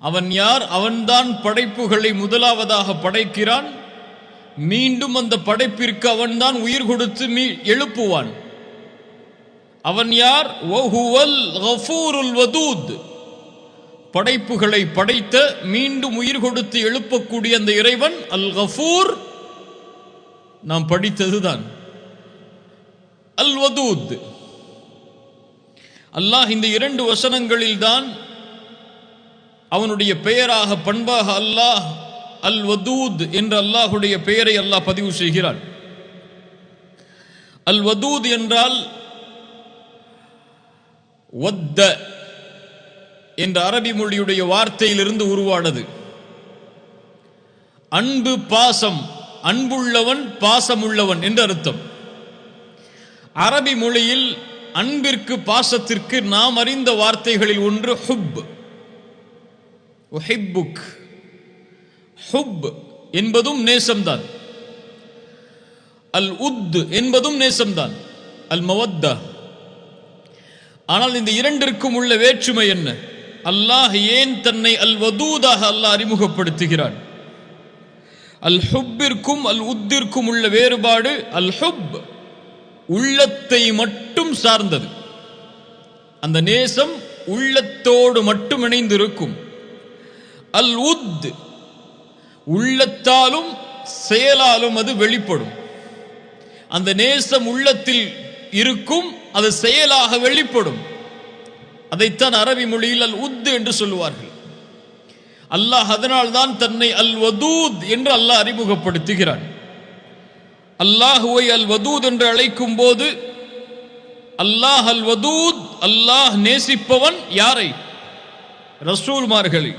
அவன் யார்? அவன்தான் படைப்புகளை முதலாவதாக படைக்கிறான். மீண்டும் அந்த படைப்பிற்கு அவன்தான் உயிர் கொடுத்து மீ எழுப்புவான். அவன் யார்? வதூத். படைப்புகளை படைத்த மீண்டும் உயிர் கொடுத்து எழுப்பக்கூடிய அந்த இறைவன் அல் கஃபூர். நாம் படித்ததுதான். அல் வதூத். அல்லாஹ் இந்த இரண்டு வசனங்களில் தான் அவனுடைய பெயராக பண்பாக அல்லாஹ் அல் வதூத் என்ற அல்லாஹுடைய பெயரை அல்லாஹ் பதிவு செய்கிறான் அல் வதூத் என்றால் ஒத்த என்ற அரபி மொழியுடைய வார்த்தையிலிருந்து உருவானது. அன்பு பாசம் அன்புள்ளவன் பாசமுள்ளவன் என்று அர்த்தம். அரபி மொழியில் அன்பிற்கு பாசத்திற்கு நாம் அறிந்த வார்த்தைகளில் ஒன்று ஹுப். உஹிப்புக். ஹுப் என்பதும் நேசம்தான். அல் உத் என்பதும் நேசம்தான். அல் மவத்தா. ஆனால் இந்த இரண்டிற்கும் உள்ள வேற்றுமை என்ன? அல்லாஹ் ஏன் தன்னை அல் வதூதாக அல்லாஹ் அறிமுகப்படுத்துகிறான்? அல் ஹுப்பிற்கும் அல் உத்திற்கும் உள்ள வேறுபாடு அல் ஹுப் உள்ளத்தை மட்டும் சார்ந்தது. அந்த நேசம் உள்ளத்தோடு மட்டும் இணைந்திருக்கும். அல் உத் உள்ளத்தாலும் செயலாலும் அது வெளிப்படும். அந்த நேசம் உள்ளத்தில் இருக்கும் அது செயலாக வெளிப்படும். அதைத்தான் அரபி மொழியில் அல் உத் என்று சொல்லுவார்கள். அல்லாஹ் அதனால் தான் தன்னை அல் வதூத் என்று அல்லாஹ் அறிமுகப்படுத்துகிறான். அல்லாஹுவை அல் வதூத் என்று அழைக்கும் போது அல்லாஹ் அல் வதூத் அல்லாஹ் நேசிப்பவன் யாரை? ரசூல்மார்களை.